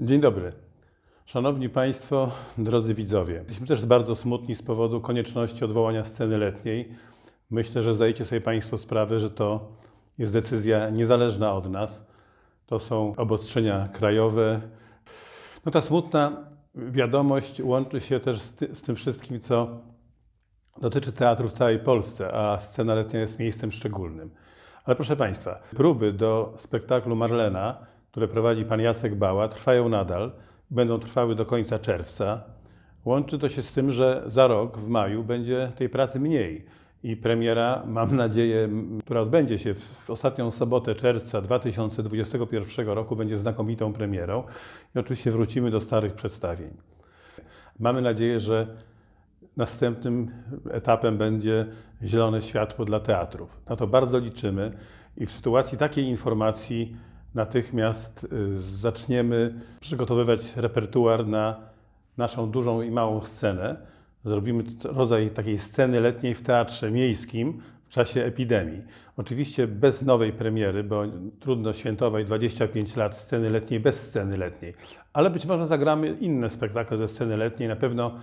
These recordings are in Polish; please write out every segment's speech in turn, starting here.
Dzień dobry. Szanowni Państwo, drodzy widzowie. Jesteśmy też bardzo smutni z powodu konieczności odwołania sceny letniej. Myślę, że zdajecie sobie Państwo sprawę, że to jest decyzja niezależna od nas. To są obostrzenia krajowe. No ta smutna wiadomość łączy się też z, ty, z tym wszystkim, co dotyczy teatru w całej Polsce, a scena letnia jest miejscem szczególnym. Ale proszę Państwa, próby do spektaklu Marlena, które prowadzi pan Jacek Bała, trwają nadal będą trwały do końca czerwca. Łączy to się z tym, że za rok, w maju, będzie tej pracy mniej. I premiera, mam nadzieję, która odbędzie się w ostatnią sobotę czerwca 2021 roku, będzie znakomitą premierą. I oczywiście wrócimy do starych przedstawień. Mamy nadzieję, że Następnym etapem będzie zielone światło dla teatrów. Na to bardzo liczymy i w sytuacji takiej informacji natychmiast y, zaczniemy przygotowywać repertuar na naszą dużą i małą scenę. Zrobimy rodzaj takiej sceny letniej w teatrze miejskim w czasie epidemii. Oczywiście bez nowej premiery, bo trudno świętować 25 lat sceny letniej bez sceny letniej, ale być może zagramy inne spektakle ze sceny letniej. Na pewno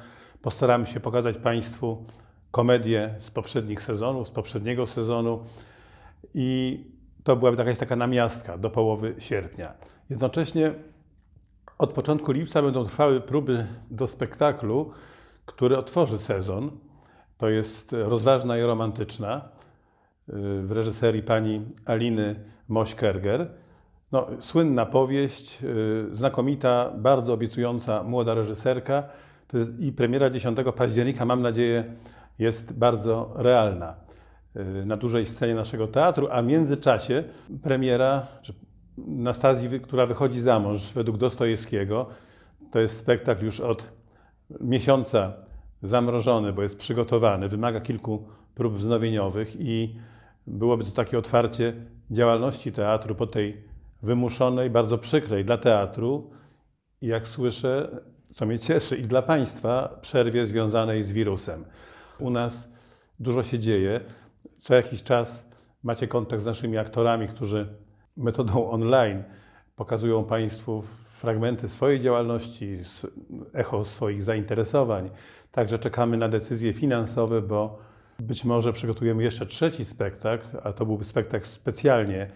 Postaramy się pokazać Państwu komedię z poprzednich sezonów, z poprzedniego sezonu i to byłaby jakaś taka namiastka do połowy sierpnia. Jednocześnie od początku lipca będą trwały próby do spektaklu, który otworzy sezon. To jest rozważna i romantyczna y, w reżyserii pani Aliny Mośkerger. No, słynna powieść, y, znakomita, bardzo obiecująca młoda reżyserka. To jest, I premiera 10 października, mam nadzieję, jest bardzo realna na dużej scenie naszego teatru, a w międzyczasie premiera czy Nastazji, która wychodzi za mąż według Dostojewskiego. To jest spektakl już od miesiąca zamrożony, bo jest przygotowany, wymaga kilku prób wznowieniowych i byłoby to takie otwarcie działalności teatru po tej wymuszonej, bardzo przykrej dla teatru i jak słyszę, co mnie cieszy i dla Państwa, przerwie związanej z wirusem. U nas dużo się dzieje. Co jakiś czas macie kontakt z naszymi aktorami, którzy metodą online pokazują Państwu fragmenty swojej działalności, echo swoich zainteresowań. Także czekamy na decyzje finansowe, bo być może przygotujemy jeszcze trzeci spektakl, a to byłby spektakl specjalnie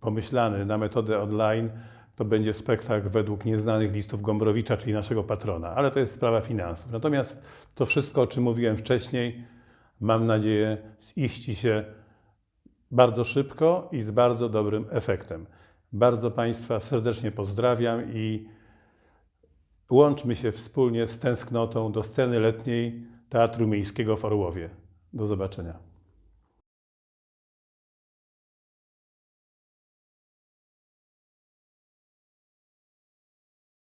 pomyślany na metodę online. To będzie spektakl według nieznanych listów Gombrowicza, czyli naszego patrona, ale to jest sprawa finansów. Natomiast to wszystko, o czym mówiłem wcześniej, mam nadzieję, ziści się bardzo szybko i z bardzo dobrym efektem. Bardzo Państwa serdecznie pozdrawiam i łączmy się wspólnie z tęsknotą do sceny letniej Teatru Miejskiego w Orłowie. Do zobaczenia.